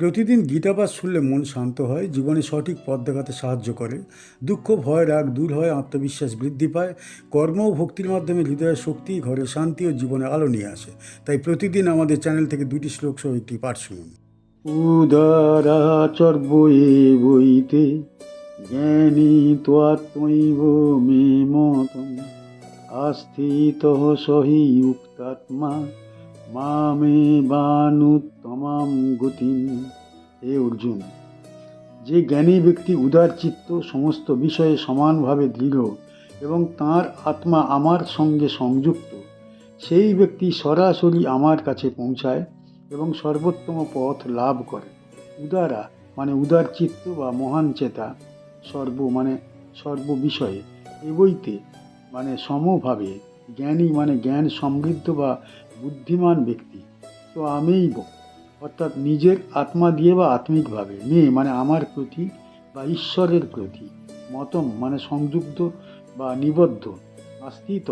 প্রতিদিন গীতাপাঠ শুনলে মন শান্ত হয়, জীবনে সঠিক পথ দেখাতে সাহায্য করে। দুঃখ, ভয়, রাগ দূর হয়, আত্মবিশ্বাস বৃদ্ধি পায়। কর্ম ও ভক্তির মাধ্যমে হৃদয়ের শক্তি, ঘরে শান্তি ও জীবনে আলো নিয়ে আসে। তাই প্রতিদিন আমাদের চ্যানেল থেকে দুটি শ্লোক সহ একটি পাঠ শুনুন। এ বইতে জ্ঞানী তোয়াত্মৈব মে মতম, আস্থিত সহি উক্তাত্মা। মামে বানুত্তমাম গতিম। হে অর্জুন, যে জ্ঞানী ব্যক্তি উদার চিত্ত সমস্ত বিষয়ে সমানভাবে দৃঢ় এবং তার আত্মা আমার সঙ্গে সংযুক্ত, সেই ব্যক্তি সরাসরি আমার কাছে পৌঁছায় এবং সর্বোত্তম পথ লাভ করে। উদারা মানে উদার চিত্ত বা মহান চেতা, সর্ব মানে সর্ব বিষয়ে এবইতে মানে সমভাবে, জ্ঞানী মানে জ্ঞান সমৃদ্ধ বা বুদ্ধিমান ব্যক্তি। তো আমিই ব- অর্থাৎ নিজের আত্মা দিয়ে বা আত্মিকভাবে মেয়ে মানে আমার প্রতি বা ঈশ্বরের প্রতি মতম মানে সংযুক্ত বা নিবদ্ধ, আস্থিত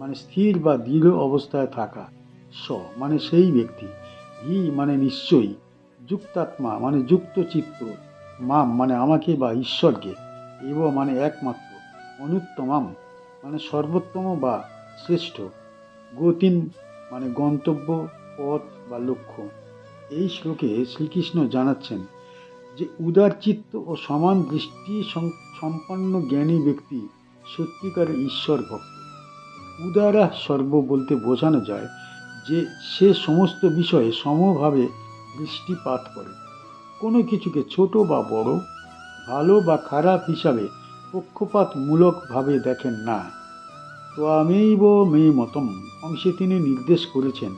মানে স্থির বা দৃঢ় অবস্থায় থাকা স মানে সেই ব্যক্তি। হি মানে নিশ্চয়ই। যুক্তাত্মা মানে যুক্ত চিত্ত, মাম মানে আমাকে বা ঈশ্বরকে। এব মানে একমাত্র, অনুত্তমাম মানে সর্বোত্তম বা শ্রেষ্ঠ। গতিম মানে গন্তব্য, পথ বা লক্ষ্য। এই শ্লোকে শ্রীকৃষ্ণ জানাচ্ছেন যে, উদার চিত্ত ও সমান দৃষ্টি সম্পন্ন জ্ঞানী ব্যক্তি সত্যিকারের ঈশ্বর ভক্ত উদারা সর্ব বলতে বোঝানো যায় যে, সে সমস্ত বিষয়ে সমভাবে দৃষ্টিপাত করে। কোনো কিছুকে ছোট বা বড়, ভালো বা খারাপ হিসাবে পক্ষপাতমূলকভাবে দেখেন না। তো আমিব মে মতম। অংশে তিনি নির্দেশ করেছেন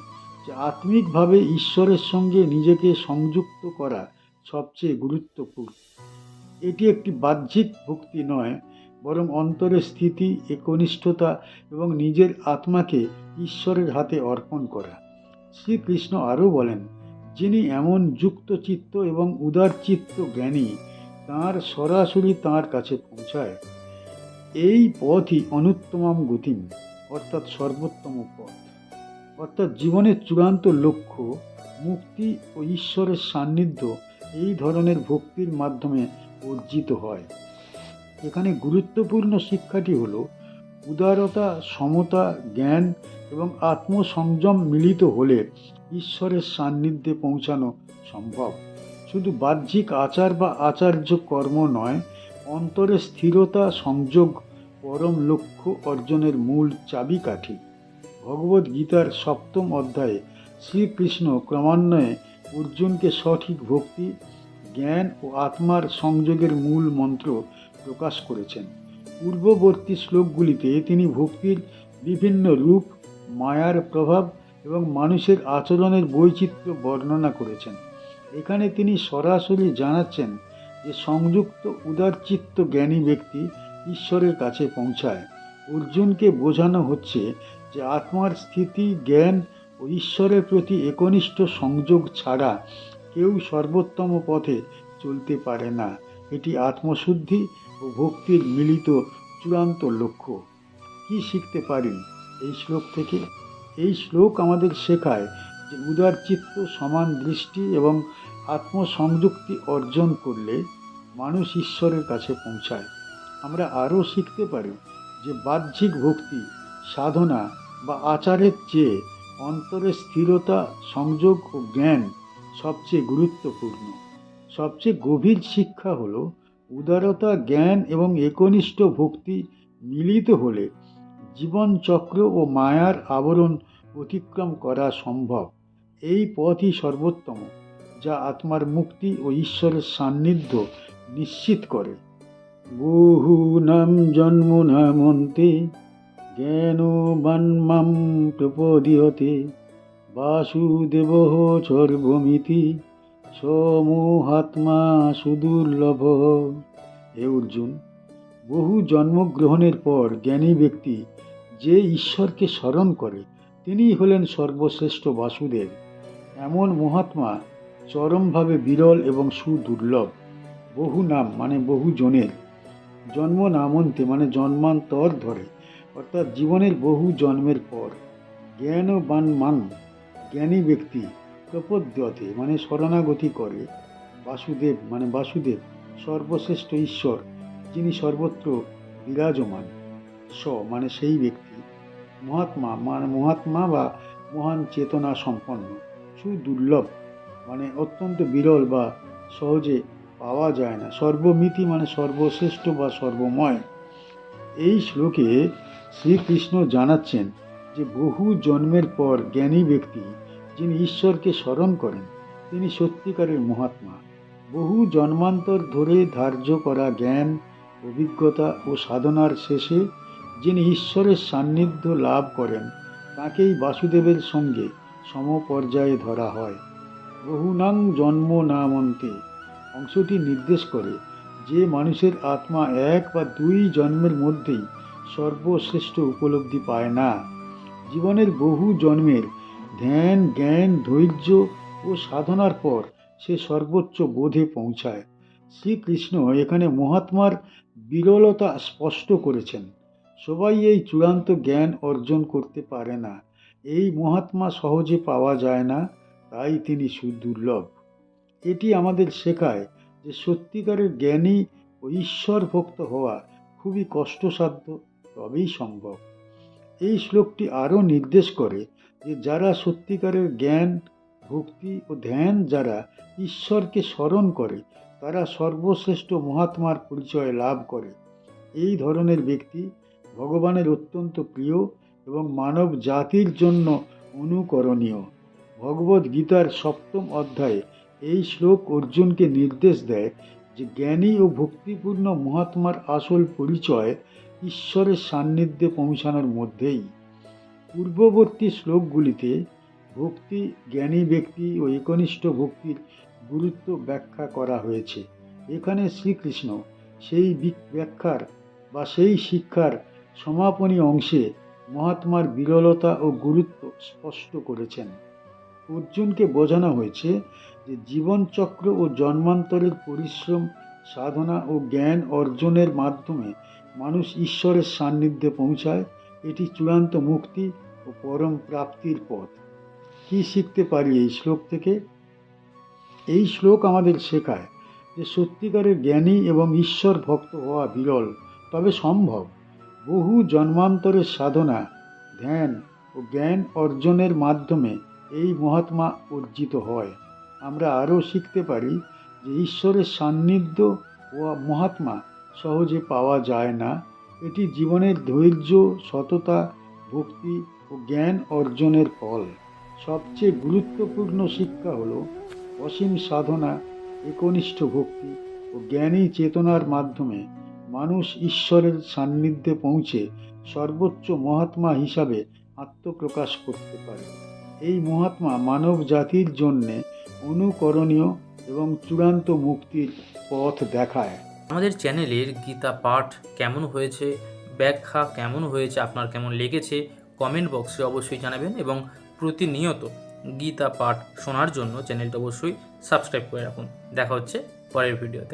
যে আত্মিকভাবে ঈশ্বরের সঙ্গে নিজেকে সংযুক্ত করা সবচেয়ে গুরুত্বপূর্ণ। এটি একটি বাহ্যিক ভক্তি নয়, বরং অন্তরের স্থিতি, একনিষ্ঠতা এবং নিজের আত্মাকে ঈশ্বরের হাতে অর্পণ করা। শ্রীকৃষ্ণ আরও বলেন, যিনি এমন যুক্ত চিত্ত এবং উদার চিত্ত জ্ঞানী, তাঁর সরাসরি তাঁর কাছে পৌঁছায়। এই পথই অনুত্তমাম গতিম, অর্থাৎ সর্বোত্তম পথ। অর্থাৎ জীবনের চূড়ান্ত লক্ষ্য, মুক্তি ও ঈশ্বরের সান্নিধ্য এই ধরনের ভক্তির মাধ্যমে অর্জিত হয়। এখানে গুরুত্বপূর্ণ শিক্ষাটি হল, উদারতা, সমতা, জ্ঞান এবং আত্মসংযম মিলিত হলে ঈশ্বরের সান্নিধ্যে পৌঁছানো সম্ভব। শুধু বাহ্যিক আচার বা আচার্য কর্ম নয় অন্তরে স্থিরতা, সংযোগ, পরম লক্ষ্য অর্জনের মূল চাবিকাঠি। ভগবদ গীতার সপ্তম অধ্যায়ে শ্রীকৃষ্ণ ক্রমান্বয়ে অর্জুনকে সঠিক ভক্তি, জ্ঞান ও আত্মার সংযোগের মূল মন্ত্র প্রকাশ করেছেন। পূর্ববর্তী শ্লোকগুলিতে তিনি ভক্তির বিভিন্ন রূপ, মায়ার প্রভাব এবং মানুষের আচরণের বৈচিত্র্য বর্ণনা করেছেন। এখানে তিনি সরাসরি জানাচ্ছেন যে সংযুক্ত উদারচিত্ত জ্ঞানী ব্যক্তি ঈশ্বরের কাছে পৌঁছায়। অর্জুনকে বোঝানো হচ্ছে যে আত্মার স্থিতি, জ্ঞান ও ঈশ্বরের প্রতি একনিষ্ঠ সংযোগ ছাড়া কেউ সর্বোত্তম পথে চলতে পারে না। এটি আত্মশুদ্ধি ও ভক্তির মিলিত চূড়ান্ত লক্ষ্য। কি শিখতে পারি এই শ্লোক থেকে? এই শ্লোক আমাদের শেখায় যে উদারচিত্ত, সমান দৃষ্টি এবং আত্মসংযুক্তি অর্জন করলে মানুষ ঈশ্বরের কাছে পৌঁছায়। আমরা আরও শিখতে পারি যে বাহ্যিক ভক্তি, সাধনা বা আচারের চেয়ে অন্তরের স্থিরতা, সংযোগ ও জ্ঞান সবচেয়ে গুরুত্বপূর্ণ। সবচেয়ে গভীর শিক্ষা হল উদারতা, জ্ঞান এবং একনিষ্ঠ ভক্তি মিলিত হলে জীবনচক্র ও মায়ার আবরণ অতিক্রম করা সম্ভব। এই পথই সর্বোত্তম। যা আত্মার মুক্তি ও ঈশ্বরের সান্নিধ্য নিশ্চিত করে। বহু নাম জন্ম নামন্তে জ্ঞান জ্ঞানবান্মাম প্রপদীয়তে, বাসুদেব সর্বমিতি, সমোহাত্মা সুদুর্লভ। হে অর্জুন, বহু জন্মগ্রহণের পর জ্ঞানী ব্যক্তি যে ঈশ্বরকে স্মরণ করে, তিনিই হলেন সর্বশ্রেষ্ঠ বাসুদেব। এমন মহাত্মা চরমভাবে বিরল এবং সুদুর্লভ। বহু নাম মানে বহু জনের। জন্ম নামন্তে মানে জন্মান্তর ধরে। অর্থাৎ জীবনের বহু জন্মের পর। জ্ঞান ও বান মান, জ্ঞানী ব্যক্তি, প্রপদ্যতে মানে শরণাগতি করে। বাসুদেব মানে বাসুদেব, সর্বশ্রেষ্ঠ ঈশ্বর, যিনি সর্বত্র বিরাজমান। স মানে সেই ব্যক্তি। মহাত্মা মানে মহাত্মা বা মহান চেতনা সম্পন্ন। সুদুর্লভ মানে অত্যন্ত বিরল বা সহজে পাওয়া যায় না। সর্বমিতি মানে সর্বশ্রেষ্ঠ বা সর্বময়। এই শ্লোকে শ্রীকৃষ্ণ জানাচ্ছেন যে বহু জন্মের পর জ্ঞানী ব্যক্তি যিনি ঈশ্বরকে স্মরণ করেন, তিনি সত্যিকারের মহাত্মা। বহু জন্মান্তর ধরে ধার্য করা জ্ঞান, অভিজ্ঞতা ও সাধনার শেষে যিনি ঈশ্বরের সান্নিধ্য লাভ করেন, তাকেই বাসুদেবের সঙ্গে সমপর্যায়ে ধরা হয়। বহুনাং জন্ম নামন্তে। অংশটি নির্দেশ করে যে মানুষের আত্মা এক বা দুই জন্মের মধ্যেই সর্বশ্রেষ্ঠ উপলব্ধি পায় না। জীবনের বহু জন্মের ধ্যান, জ্ঞান, ধৈর্য ও সাধনার পর সে সর্বোচ্চ বোধে পৌঁছায়। শ্রীকৃষ্ণ এখানে মহাত্মার বিরলতা স্পষ্ট করেছেন। সবাই এই চূড়ান্ত জ্ঞান অর্জন করতে পারে না। এই মহাত্মা সহজে পাওয়া যায় না। তাই তিনি সুদুর্লভ। এটি আমাদের শেখায় যে সত্যিকারের জ্ঞানী ও ঈশ্বর ভক্ত হওয়া খুবই কষ্টসাধ্য, তবেই সম্ভব। এই শ্লোকটি আরও নির্দেশ করে যে যারা সত্যিকারের জ্ঞান, ভক্তি ও ধ্যান যারা ঈশ্বরকে স্মরণ করে, তারা সর্বশ্রেষ্ঠ মহাত্মার পরিচয় লাভ করে। এই ধরনের ব্যক্তি ভগবানের অত্যন্ত প্রিয় এবং মানব জাতির জন্য অনুকরণীয়। ভগবদ গীতার সপ্তম অধ্যায়ে এই শ্লোক অর্জুনকে নির্দেশ দেয় যে জ্ঞানী ও ভক্তিপূর্ণ মহাত্মার আসল পরিচয় ঈশ্বরের সান্নিধ্যে পৌঁছানোর মধ্যেই। পূর্ববর্তী শ্লোকগুলিতে ভক্তি, জ্ঞানী ব্যক্তি ও একনিষ্ঠ ভক্তির গুরুত্ব ব্যাখ্যা করা হয়েছে। এখানে শ্রীকৃষ্ণ সেই ব্যাখ্যার বা সেই শিক্ষার সমাপনী অংশে মহাত্মার বিরলতা ও গুরুত্ব স্পষ্ট করেছেন। অর্জুনকে বোঝানো হয়েছে যে জীবনচক্র ও জন্মান্তরের পরিশ্রম, সাধনা ও জ্ঞান অর্জনের মাধ্যমে মানুষ ঈশ্বরের সান্নিধ্যে পৌঁছায়। এটি চূড়ান্ত মুক্তি ও পরম প্রাপ্তির পথ। কি শিখতে পারি এই শ্লোক থেকে? এই শ্লোক আমাদের শেখায় যে সত্যিকারের জ্ঞানী এবং ঈশ্বর ভক্ত হওয়া বিরল, তবে সম্ভব। বহু জন্মান্তরের সাধনা, ধ্যান ও জ্ঞান অর্জনের মাধ্যমে এই মহাত্মা অর্জিত হয়। আমরা আরও শিখতে পারি যে ঈশ্বরের সান্নিধ্য ও মহাত্মা সহজে পাওয়া যায় না। এটি জীবনের ধৈর্য, সততা, ভক্তি ও জ্ঞান অর্জনের ফল। সবচেয়ে গুরুত্বপূর্ণ শিক্ষা হল অসীম সাধনা, একনিষ্ঠ ভক্তি ও জ্ঞানী চেতনার মাধ্যমে মানুষ ঈশ্বরের সান্নিধ্যে পৌঁছে সর্বোচ্চ মহাত্মা হিসাবে আত্মপ্রকাশ করতে পারে। এই মহাত্মা মানব জাতির জন্যে অনুকরণীয় এবং চূড়ান্ত মুক্তির পথ দেখায়। আমাদের চ্যানেলের গীতা পাঠ কেমন হয়েছে, ব্যাখ্যা কেমন হয়েছে, আপনার কেমন লেগেছে কমেন্ট বক্সে অবশ্যই জানাবেন এবং প্রতিনিয়ত গীতা পাঠ শোনার জন্য চ্যানেলটা অবশ্যই সাবস্ক্রাইব করে রাখুন। দেখা হচ্ছে পরের ভিডিওতে